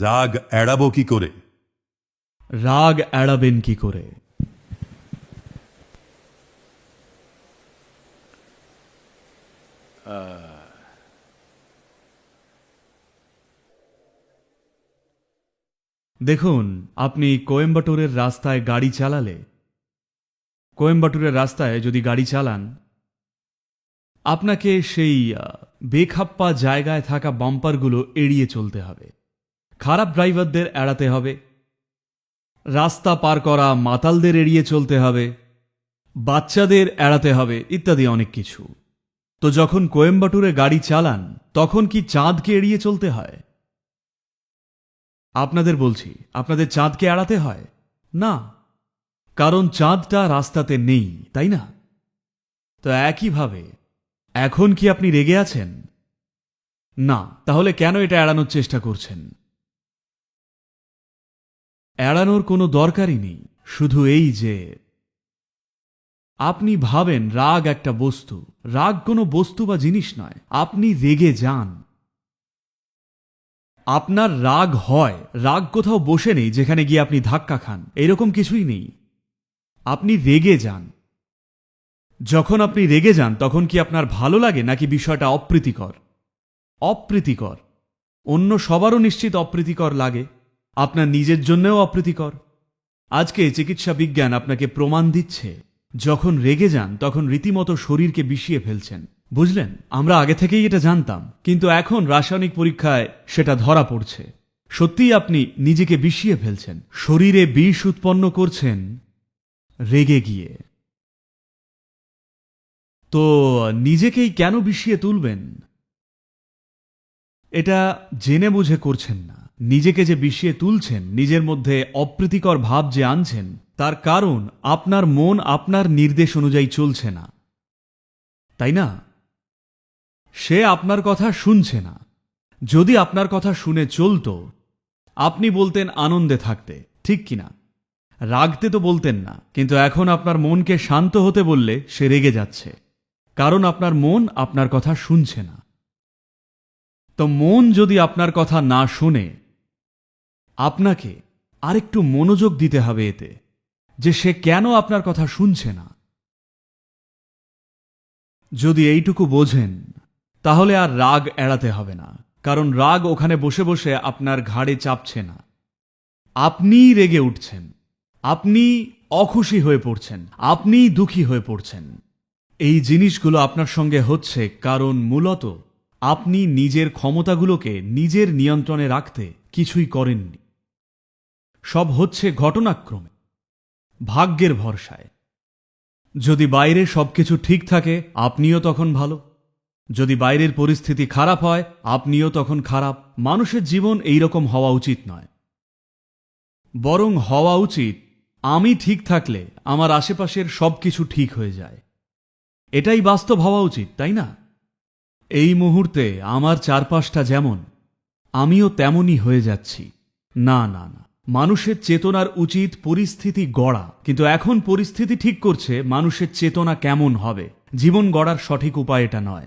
রাগ এড়াবো কি করে? রাগ এড়াবেন কি করে? দেখুন, আপনি কোয়েম্বাটোরের রাস্তায় গাড়ি চালালে, কোয়েম্বাটোরের রাস্তায় যদি গাড়ি চালান, আপনাকে সেই বেখাপ্পা জায়গায় থাকা বাম্পারগুলো এড়িয়ে চলতে হবে। খারাপ ড্রাইভারদের এড়াতে হবে। রাস্তা পার করা, মাতালদের এড়িয়ে চলতে হবে, বাচ্চাদের এড়াতে হবে ইত্যাদি অনেক কিছু। তো যখন কোয়েম্বাটুরে গাড়ি চালান, তখন কি চাঁদকে এড়িয়ে চলতে হয়? আপনাদের বলছি, আপনাদের চাঁদকে এড়াতে হয়? না। কারণ চাঁদটা রাস্তাতে নেই, তাই না? তো একইভাবে, এখন কি আপনি রেগে আছেন? না, তাহলে কেন এটা এড়ানোর চেষ্টা করছেন? এড়ানোর কোনো দরকারই নেই। শুধু এই যে, আপনি ভাবেন রাগ একটা বস্তু। রাগ কোনো বস্তু বা জিনিস নয়। আপনি রেগে যান। আপনার রাগ হয়। রাগ কোথাও বসে নেই, যেখানে গিয়ে আপনি ধাক্কা খান। এরকম কিছুই নেই। আপনি রেগে যান। যখন আপনি রেগে যান, তখন কি আপনার ভালো লাগে, নাকি বিষয়টা অপ্রীতিকর? অপ্রীতিকর। অন্য সবারও নিশ্চিত অপ্রীতিকর লাগে। আপনার নিজের জন্যও অপ্রীতিকর। আজকে চিকিৎসা বিজ্ঞান আপনাকে প্রমাণ দিচ্ছে। যখন রেগে যান, তখন রীতিমতো শরীরকে বিষিয়ে ফেলছেন। বুঝলেন? আমরা আগে থেকেই এটা জানতাম। কিন্তু এখন রাসায়নিক পরীক্ষায় সেটা ধরা পড়ছে। সত্যিই আপনি নিজেকে বিষিয়ে ফেলছেন। শরীরে বিষ উৎপন্ন করছেন। রেগে গিয়ে। তো নিজেকেই কেন বিষিয়ে তুলবেন? এটা জেনে বুঝে করছেন না। নিজেকে যে বিষিয়ে তুলছেন, নিজের মধ্যে অপ্রীতিকর ভাব যে আনছেন, তার কারণ আপনার মন আপনার নির্দেশ অনুযায়ী চলছে না। তাই না? সে আপনার কথা শুনছে না। যদি আপনার কথা শুনে চলতো, আপনি বলতেন আনন্দে থাকতে, ঠিক কিনা? রাগতে তো বলতেন না, কিন্তু এখন আপনার মনকে শান্ত হতে বললে সে রেগে যাচ্ছে। কারণ আপনার মন আপনার কথা শুনছে না। তো মন যদি আপনার কথা না শোনে আপনাকে আরেকটু মনোযোগ দিতে হবে এতে, যে সে কেন আপনার কথা শুনছে না। যদি এইটুকু বোঝেন, তাহলে আর রাগ এড়াতে হবে না, কারণ রাগ ওখানে বসে বসে আপনার ঘাড়ে চাপছে না। আপনিই রেগে উঠছেন আপনি অখুশি হয়ে পড়ছেন, আপনিই দুঃখী হয়ে পড়ছেন। এই জিনিসগুলো আপনার সঙ্গে হচ্ছে কারণ মূলত আপনি নিজের ক্ষমতাগুলোকে নিজের নিয়ন্ত্রণে রাখতে কিছুই করেননি। সব হচ্ছে ঘটনাক্রমে, ভাগ্যের ভরসায়। যদি বাইরে সবকিছু ঠিক থাকে, আপনিও তখন ভালো। যদি বাইরের পরিস্থিতি খারাপ হয়, আপনিও তখন খারাপ। মানুষের জীবন এইরকম হওয়া উচিত নয়। বরং হওয়া উচিত, আমি ঠিক থাকলে আমার আশেপাশের সবকিছু ঠিক হয়ে যায়। এটাই বাস্তব হওয়া উচিত, তাই না? এই মুহূর্তে আমার চারপাশটা যেমন, আমিও তেমনই হয়ে যাচ্ছি। না না না। মানুষের চেতনার উচিত পরিস্থিতি গড়া। কিন্তু এখন পরিস্থিতি ঠিক করছে মানুষের চেতনা কেমন হবে? জীবন গড়ার সঠিক উপায় এটা নয়।